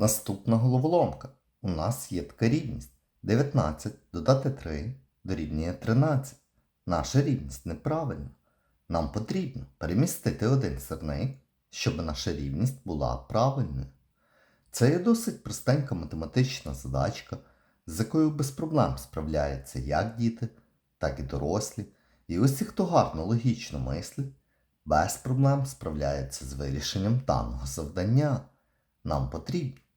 Наступна головоломка. У нас є така рівність. 19 додати 3 дорівнює 13. Наша рівність неправильна. Нам потрібно перемістити один сирник, щоб наша рівність була правильною. Це є досить простенька математична задачка, з якою без проблем справляються як діти, так і дорослі. І усі, хто гарно логічно мислить, без проблем справляється з вирішенням даного завдання. Нам потрібно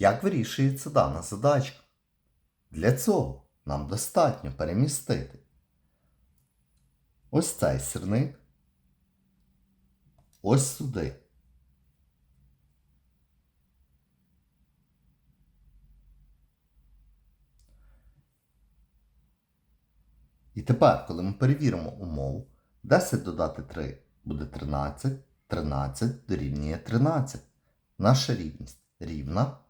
Як вирішується дана задачка? Для цього нам достатньо перемістити ось цей сирник ось сюди. І тепер, коли ми перевіримо умову, 10 додати 3 буде 13, 13 дорівнює 13. Наша рівність рівна,